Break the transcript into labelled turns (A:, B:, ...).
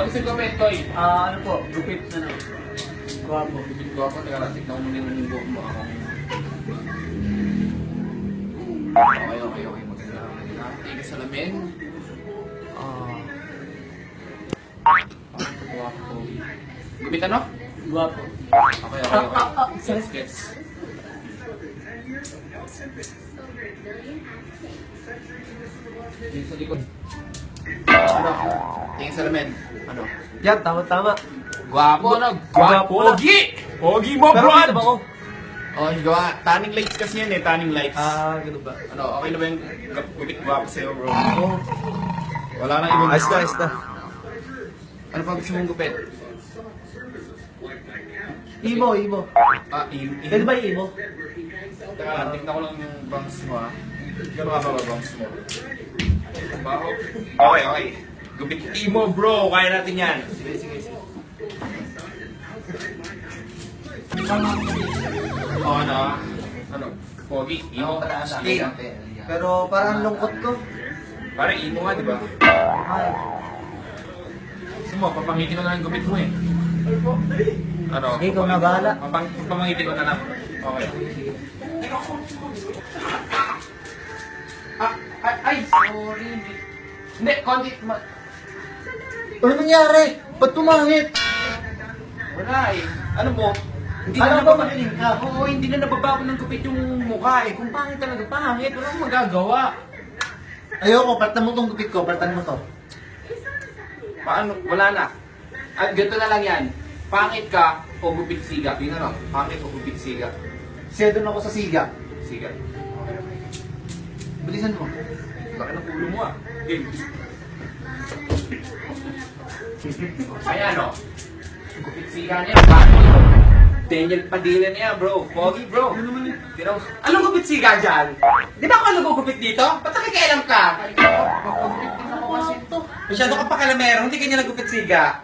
A: Ano gusto ko, Toy?
B: Ah, ano po, gupit na lang. Guwapo.
A: Ko ako, teka lang, tignan ko muna yung buhok mo ako. Okay, okay, okay. Maganda. Maganda. Tingin sa lamin. Ah. Ang tuwa ko. Gupit ano?
B: Guwapo.
A: Okay, okay, okay. Gets, gets. Tingin sa likod. Ano? Tingin sa lamin. Ano?
B: Yan, tama-tama.
A: Gwapo, ano?
B: Gwapo.
A: Pogi! Pogi mo,
B: Pero
A: bro!
B: ano ba ko?
A: Oh, gawa. Tanning lights kasi yan eh, tanning lights.
B: Ah, ganun ba?
A: ano, okay na ba yung gupit gwapo sa'yo, bro?
B: Oo.
A: Wala nang ibang
B: Ayos na, ayos na.
A: Ano pa gusto mong gupit?
B: Imo, imo.
A: Ah, im, im.
B: Pwede ba yung imo?
A: Teka lang, tignan ko lang yung bangs mo, ha? Gano'n ka ba ba bangs mo? Baho. Okay, okay. Gupit imo, bro. Kaya natin yan. Sige, sige, sige. Oh, ano? Ano? Pogi, imo.
B: Stay. Pero parang lungkot ko.
A: Parang imo nga, di ba?
B: Ay.
A: Gusto mo, papangitin ko na lang gupit mo eh. Ano?
B: Sige, ikaw na bahala.
A: Papang, papangitin ko na lang. Okay. Ah, ay, ay, sorry. Hindi, konti.
B: Ano nangyari? Ba't tumangit?
A: wala eh. Ano mo? Hindi
B: Ano
A: na
B: ba
A: nababa-
B: magaling ka?
A: Oo, hindi na nababago ng gupit yung mukha eh. Kung pangit talaga, pangit. Wala akong magagawa.
B: Ayoko, partan mo tong gupit ko, partan mo to.
A: Paano? Wala na. At ganito na lang yan. Pangit ka o gupit siga. Yun ano? Pangit o gupit siga.
B: Siya doon ako sa siga.
A: Siga.
B: Bilisan mo.
A: Laki ng ulo mo ah. Game. Ayan o. Gupit siga niya. Daniel Padilla niya bro. Pogi bro. Yun? Anong gupit siga dyan? Di ba ako nagugupit dito? Ba't nakikialam ka?
C: Masyado ka pa kalamero, hindi kanya nagupit siga.